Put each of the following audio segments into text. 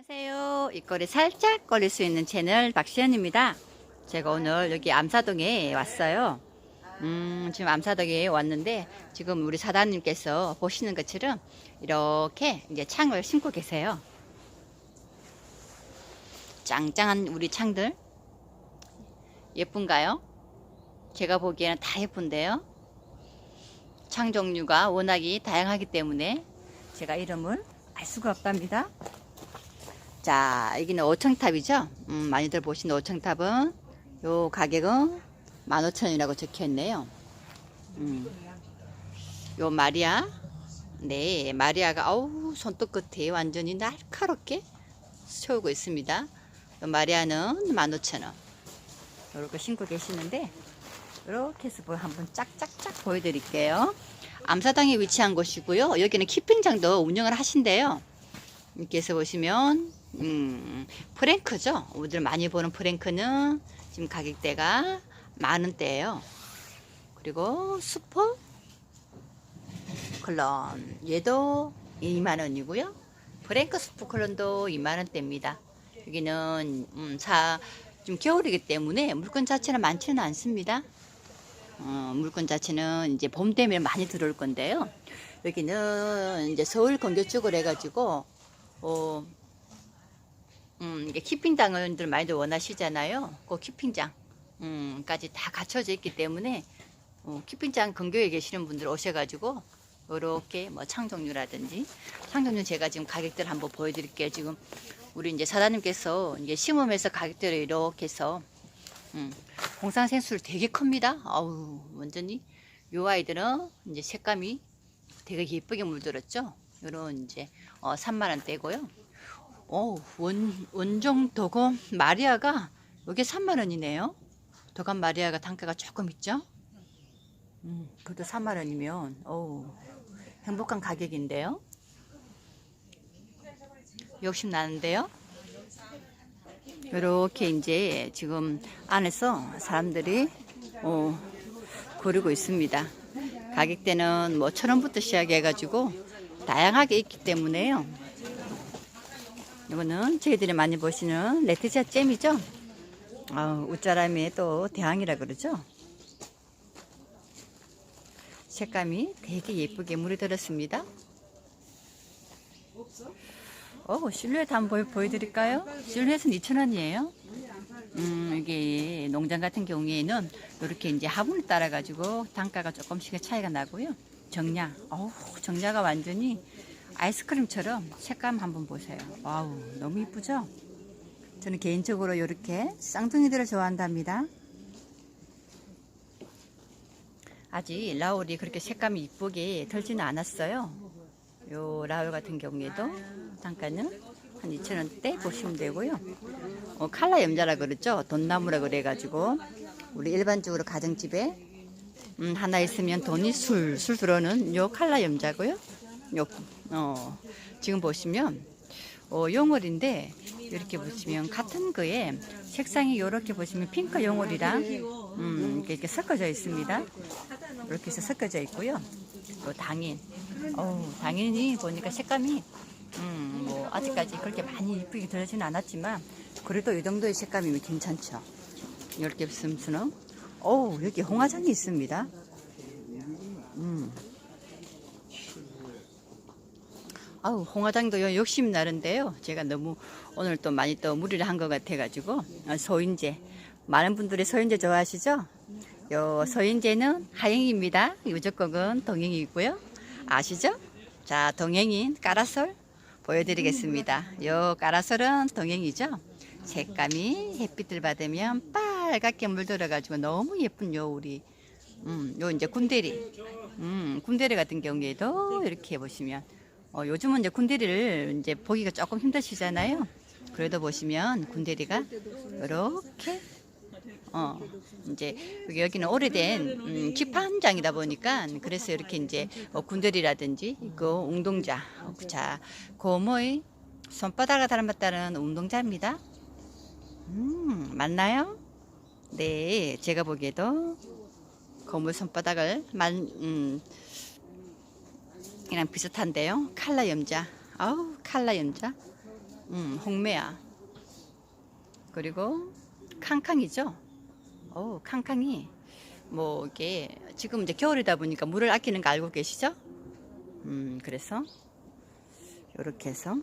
안녕하세요. 입꼬리 살짝 걸릴 수 있는 채널 박시연입니다. 제가 오늘 여기 암사동에 왔어요. 음, 지금 암사동에 왔는데 지금 우리 사장님께서 보시는 것처럼 이렇게 이제 창을 심고 계세요. 짱짱한 우리 창들 예쁜가요? 제가 보기에는 다 예쁜데요. 창 종류가 워낙이 다양하기 때문에 제가 이름을 알 수가 없답니다. 자, 여기는 5청탑이죠? 음, 많이들 보시는 5청탑은 요 가격은 15,000원이라고 적혀 있네요. 음. 요 마리아. 네, 마리아가 어우, 손톱 끝에 완전히 날카롭게 세우고 있습니다. 요 마리아는 15,000원. 이렇게 신고 계시는데 이렇게 해서 뭐 한번 짝짝짝 보여드릴게요. 암사당에 위치한 곳이고요. 여기는 키핑장도 운영을 하신대요. 이렇게 해서 보시면 음, 프랭크죠. 우리들 많이 보는 프랭크는 지금 가격대가 만 원대예요. 그리고 슈퍼 클론 얘도 2만 원이고요. 프랭크 슈퍼 클론도 2만 원대입니다. 여기는 음, 사, 좀 겨울이기 때문에 물건 자체는 많지는 않습니다. 어, 물건 자체는 이제 봄 되면 많이 들어올 건데요. 여기는 이제 서울 건교 쪽으로 해가지고 어, 음, 이게 키핑장을 많이들 원하시잖아요. 그 키핑장, 음, 까지 다 갖춰져 있기 때문에, 어, 키핑장 근교에 계시는 분들 오셔가지고, 요렇게 뭐 창종류라든지, 창종류 제가 지금 가격대를 한번 보여드릴게요. 지금 우리 이제 사장님께서 이제 심으면서 가격대를 이렇게 해서, 음, 공상 생수를 되게 큽니다. 아우, 완전히. 요 아이들은 이제 색감이 되게 예쁘게 물들었죠. 요런 이제, 어, 3만 원대고요. 어, 원, 원종 도검 마리아가 이게 3만 원이네요. 도감 마리아가 단가가 조금 있죠? 음, 그래도 3만 원이면 어우, 행복한 가격인데요. 욕심 나는데요. 이렇게 이제 지금 안에서 사람들이 어, 고르고 있습니다. 가격대는 뭐 천 원부터 시작해가지고 다양하게 있기 때문에요. 이거는 저희들이 많이 보시는 레티지아 잼이죠. 아, 웃자람의 또 대항이라 그러죠. 색감이 되게 예쁘게 물이 들었습니다. 어, 실루엣 한번 보여, 보여 드릴까요? 실루엣은 2,000원이에요. 음, 이게 농장 같은 경우에는 이렇게 이제 화분을 따라 가지고 단가가 조금씩 차이가 나고요. 정량, 어우, 정량가 완전히 아이스크림처럼 색감 한번 보세요. 와우, 너무 이쁘죠? 저는 개인적으로 이렇게 쌍둥이들을 좋아한답니다. 아직 라울이 그렇게 색감이 이쁘게 털지는 않았어요. 요 라울 같은 경우에도 단가는 한 2,000원대 보시면 되고요. 어, 칼라 염자라 그러죠. 돈나무라 그래 가지고 우리 일반적으로 가정집에 음, 하나 있으면 돈이 술술 들어오는 요 칼라 염자고요. 요, 어, 지금 보시면 어, 용월인데 이렇게 보시면 같은 거에 색상이 이렇게 보시면 핑크 용월이랑 음, 이렇게 섞어져 있습니다. 이렇게 해서 섞어져 있고요. 또 당인, 어, 당인이 보니까 색감이 음, 뭐 아직까지 그렇게 많이 이쁘게 들어지는 않았지만 그래도 이 정도의 색감이면 괜찮죠. 이렇게 있으면 어 여기 홍화장이 있습니다. 음. 아우 홍화장도 욕심 나는데요. 제가 너무 오늘 또 많이 또 무리를 한 것 같아가지고 어, 소인제 많은 분들이 소인제 좋아하시죠? 요 소인제는 하영입니다. 유적곡은 동행이고요. 아시죠? 자 동행인 까라솔 보여드리겠습니다. 요 까라솔은 동행이죠. 색감이 햇빛을 받으면 빨갛게 물들어가지고 너무 예쁜 요 우리 음, 요 이제 군대리 음, 군대리 같은 경우에도 이렇게 보시면 어, 요즘은 이제 군대리를 이제 보기가 조금 힘드시잖아요. 그래도 보시면 군대리가 이렇게 어 이제 여기- 여기는 오래된 음, 기판장이다 보니까 그래서 이렇게 이제 어, 군대리라든지 그 운동자 자 고모의 손바닥을 닮았다는 운동자입니다. 음 맞나요? 네 제가 보기에도 고모 손바닥을 만 음, 이랑 비슷한데요. 칼라 염자. 아우 칼라 염자. 음, 홍매야. 그리고 캉캉이죠. 어, 캉캉이 뭐 이게 지금 이제 겨울이다 보니까 물을 아끼는 거 알고 계시죠? 음, 그래서 이렇게 해서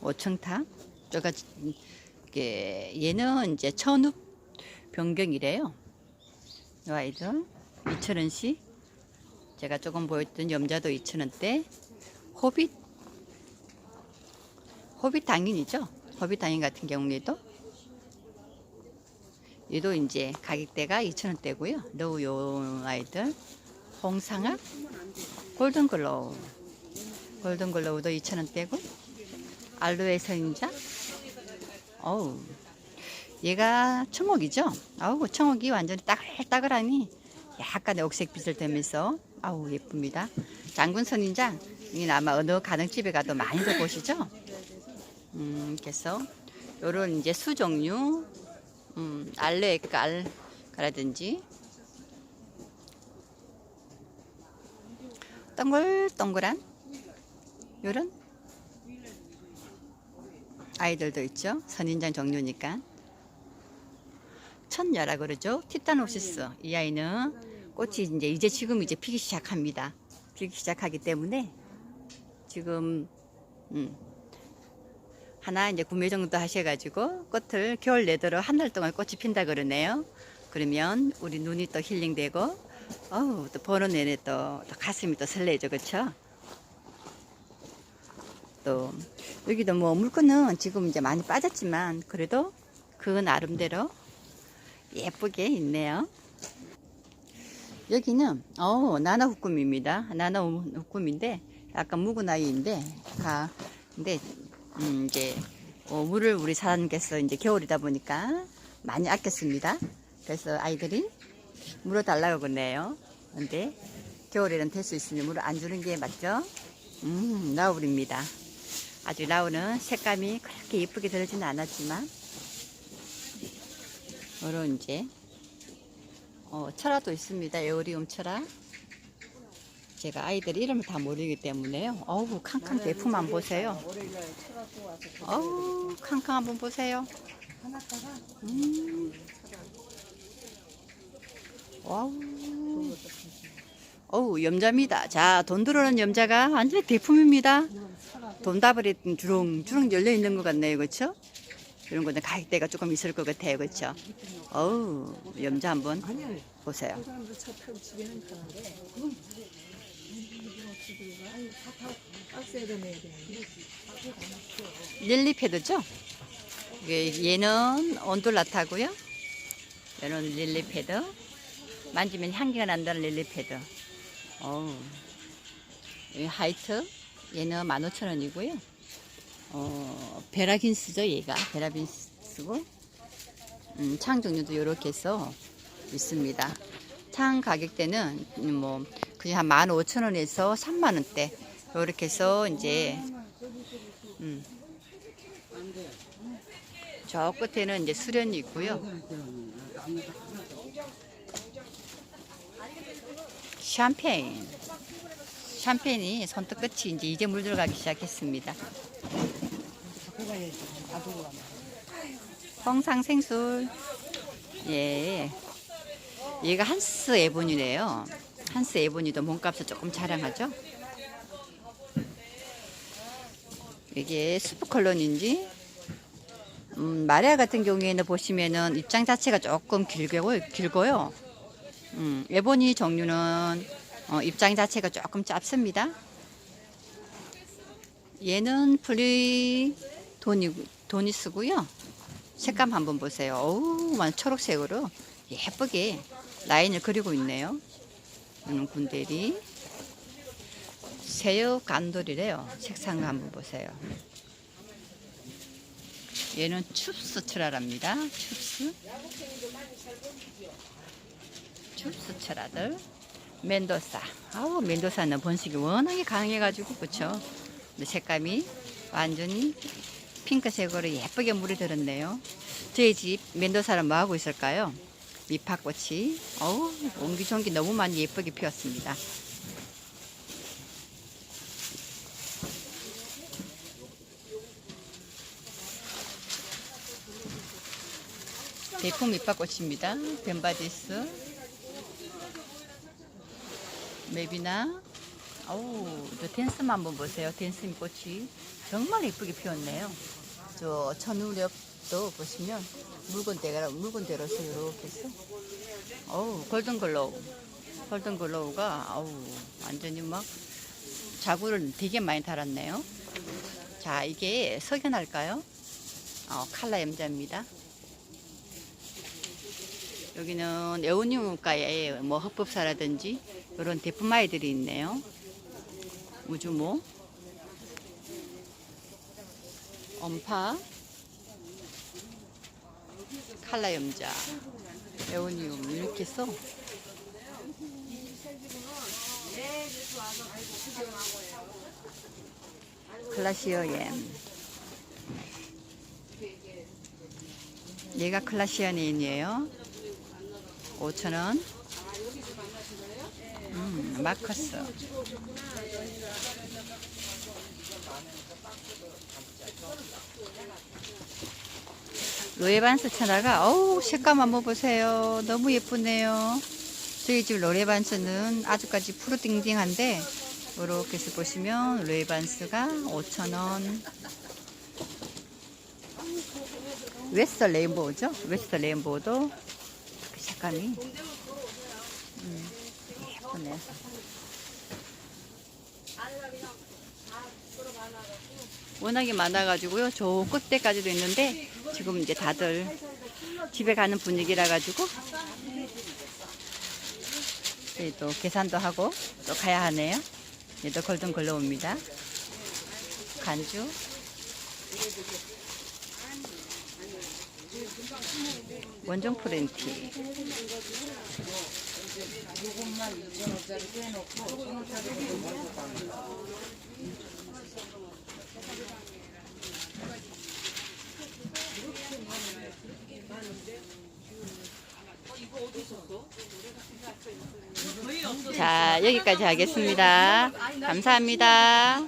오청탑 저가 이게 얘는 이제 천읍 변경이래요. 이 아이들 2,000원씩 제가 조금 보였던 염자도 2,000원대 호빗 호빗 당인이죠. 호빗 당인 같은 경우에도 얘도 이제 가격대가 2,000원대고요. 노우 요 아이들 홍상아 골든글로우 골든글로우도 2,000원대고 알로에 선인자 어우 얘가 청옥이죠. 아우 청옥이 완전히 따글따글하니 약간의 옥색빛을 띠면서 아우 예쁩니다. 장군 선인장 이는 아마 어느 가정집에 가도 많이들 보시죠. 음 그래서 요런 이제 수 종류 음 알레 깔라든지 동글동글한 요런 아이들도 있죠. 선인장 종류니까. 천녀라 그러죠. 티타노시스. 이 아이는 꽃이 이제 이제 지금 이제 피기 시작합니다. 피기 시작하기 때문에 지금 음, 하나 이제 구매 정도 하셔가지고 꽃을 겨울 내도록 한 달 동안 꽃이 핀다 그러네요. 그러면 우리 눈이 또 힐링되고 어우 또 보는 내내 또, 또 가슴이 또 설레죠 그쵸? 또 여기도 뭐 물건은 지금 이제 많이 빠졌지만 그래도 그 나름대로 예쁘게 있네요. 여기는 어 나나 후꿈입니다. 나나 후꿈인데 약간 묵은 아이인데 가 근데 음, 이제 어, 물을 우리 사장님께서 이제 겨울이다 보니까 많이 아꼈습니다. 그래서 아이들이 물어 달라고 그러네요. 근데 겨울에는 될 수 있으니 물을 안 주는 게 맞죠? 음, 나울입니다. 아주 나우는 색감이 그렇게 예쁘게 들지는 않았지만 이런 이제 어, 철화도 있습니다. 에어리움 철화. 제가 아이들 이름을 다 모르기 때문에요. 어우 캉캉 대품 한 보세요. 어우 캉캉 한번 보세요. 음. 와우. 어우 염자입니다. 자 돈 들어오는 염자가 완전 대품입니다. 돈다발이 주렁주렁 열려 있는 것 같네요, 그렇죠? 이런 거는 가격대가 조금 있을 것 같아요, 그렇죠? 어우 염자 한번. 보세요. 그 릴리 패드죠? 얘는 온돌라타고요. 얘는 릴리 패드. 만지면 향기가 난다는 릴리 패드. 어우. 이 하이트. 얘는 15,000원이고요. 어, 베라긴스죠, 얘가. 베라긴스고. 음, 창 종류도 이렇게 해서 있습니다. 창 가격대는 음, 뭐 그냥 한 15,000원에서 3만원대. 이렇게 해서 이제 음. 저 끝에는 이제 수련이 있고요. 샴페인. 샴페인이 손톱 끝이 이제 이제 물 들어가기 시작했습니다. 홍상 생술. 예. 얘가 한스 에보니래요. 한스 에보니도 몸값을 조금 자랑하죠. 이게 수프 컬러인지 음, 마리아 같은 경우에는 보시면은 입장 자체가 조금 길고, 길고요. 음, 에보니 종류는 어, 입장 자체가 조금 짧습니다. 얘는 플리 도니, 도니스고요. 색감 한번 보세요. 어우, 완 초록색으로 예쁘게 라인을 그리고 있네요. 이는 군대리. 새우 간돌이래요. 색상 한번 보세요. 얘는 춥스 트라랍니다. 춥스. 춥스 트라들. 멘도사. 아우, 멘도사는 번식이 워낙에 강해가지고, 그쵸? 색감이 완전히 핑크색으로 예쁘게 물이 들었네요. 저희 집 면도사람 뭐하고 있을까요? 미파꽃이 어우 옹기종기 너무 많이 예쁘게 피었습니다. 대풍 밑바꽃입니다. 벤바디스 맵이나 어우 저 댄스만 한번 보세요. 텐스 꽃이 정말 예쁘게 피었네요. 저 천우렵도 보시면 묽은 대가 묽은 대로서 이렇게 해서 어우 골든 글로우 골든 글로우가 어우 완전히 막 자구를 되게 많이 달았네요. 자 이게 석연할까요? 어, 칼라 염자입니다. 여기는 에오니움가에 뭐 흑법사라든지 이런 대품아이들이 있네요. 우주모, 엄파, 칼라 염자, 에오니움 이렇게 써. 클라시어엠. 얘가 클라시아닌이에요. 5,000원. 음, 마커스. 로에반스 천하가 어우 색감 한번 보세요. 너무 예쁘네요. 저희 집 로레반스는 아주까지 푸르띵띵한데 이렇게 해서 보시면 로에반스가 5,000원. 웨스터 레인보우죠? 웨스터 레인보우도 그 색감이 음, 예쁘네. 워낙에 많아가지고요. 저 끝에까지도 있는데 지금 이제 다들 집에 가는 분위기라 가지고 네, 또 계산도 하고 또 가야 하네요. 얘도 골든 글로우입니다. 간주. 원종 프렌티. 자, 여기까지 하겠습니다. 감사합니다.